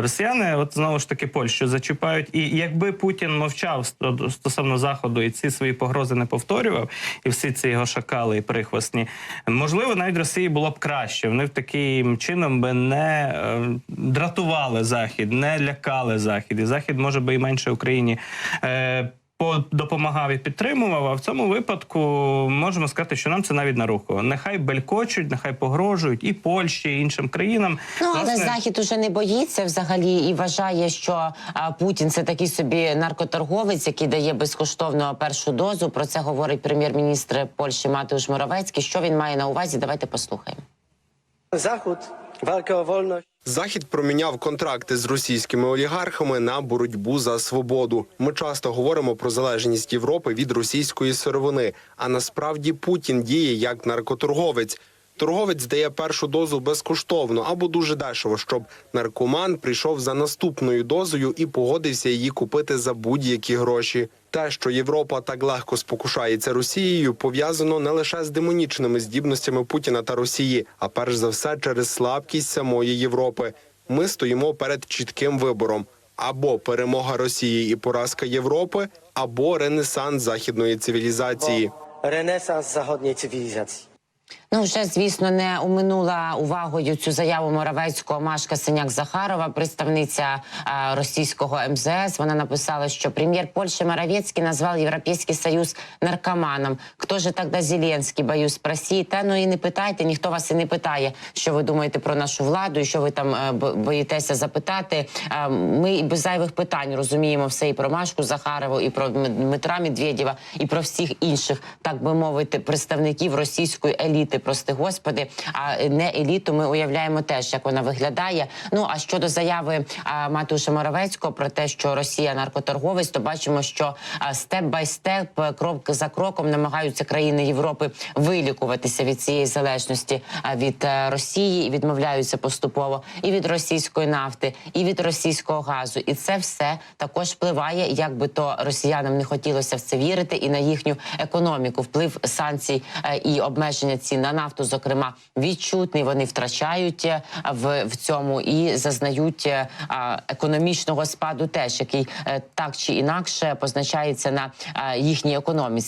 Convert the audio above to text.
Росіяни, от знову ж таки, Польщу зачіпають. І якби Путін мовчав ст- стосовно заходу і ці свої погрози не повторював, і всі ці його шакали і прихвостні, можливо, навіть Росії було б краще. Вони в таким чином би не е, дратували захід, не лякали захід. І захід може би і менше Україні. По- допомагав і підтримував. А в цьому випадку можемо сказати, що нам це навіть на руку. Нехай белькочуть, нехай погрожують і Польщі, і іншим країнам. Ну але Власне, захід уже не боїться взагалі і вважає, що а, Путін це такий собі наркоторговець, який дає безкоштовну першу дозу. Про це говорить прем'єр-міністр Польщі Матeusz Моровецький. Що він має на увазі? Давайте послухаємо. Walkę o wolność. Захід проміняв контракти з російськими олігархами на боротьбу за свободу. Ми часто говоримо про залежність Європи від російської сировини. А насправді Путін діє як наркоторговець. Торговець дає першу дозу безкоштовно або дуже дешево, щоб наркоман прийшов за наступною дозою і погодився її купити за будь-які гроші. Те, що Європа так легко спокушається Росією, пов'язано не лише з демонічними здібностями Путіна та Росії, а перш за все через слабкість самої Європи. Ми стоїмо перед чітким вибором: або перемога Росії і поразка Європи, або ренесанс західної цивілізації. Renesans zachodniej cywilizacji. Ну, вже звісно не уминула увагою цю заяву Моравецького Машка Синяк Захарова, представниця а, російського МЗС. Вона написала, що прем'єр Польщі Моровецький назвав Європейський Союз наркоманом. Хто же тогда Зеленський? Боюсь спросити. Та ну і не питайте, ніхто вас і не питає, що ви думаєте про нашу владу, і що ви там е, бо- боїтеся запитати. Е, Ми і без зайвих питань розуміємо все і про Машку Захарову, і про Дмитра Медведєва, і про всіх інших, так би мовити, представників російської еліти, прости господи. А не еліту ми уявляємо теж, як вона виглядає. Ну а щодо заяви Матуша Моровецького про те, що Росія наркоторговець, то бачимо, що степ бай степ, крок за кроком намагаються країни Європи вилікуватися від цієї залежності від е, Росії і відмовляються поступово і від російської нафти, і від російського газу. І це все також впливає, як би то росіянам не хотілося в це вірити, і на їхню економіку. Вплив санкцій е, і обмеження цін на нафту, зокрема, відчутний. Вони втрачають е, в, в цьому і зазнають е, економічного спаду, теж який е, так чи інакше позначається на їхній економіці.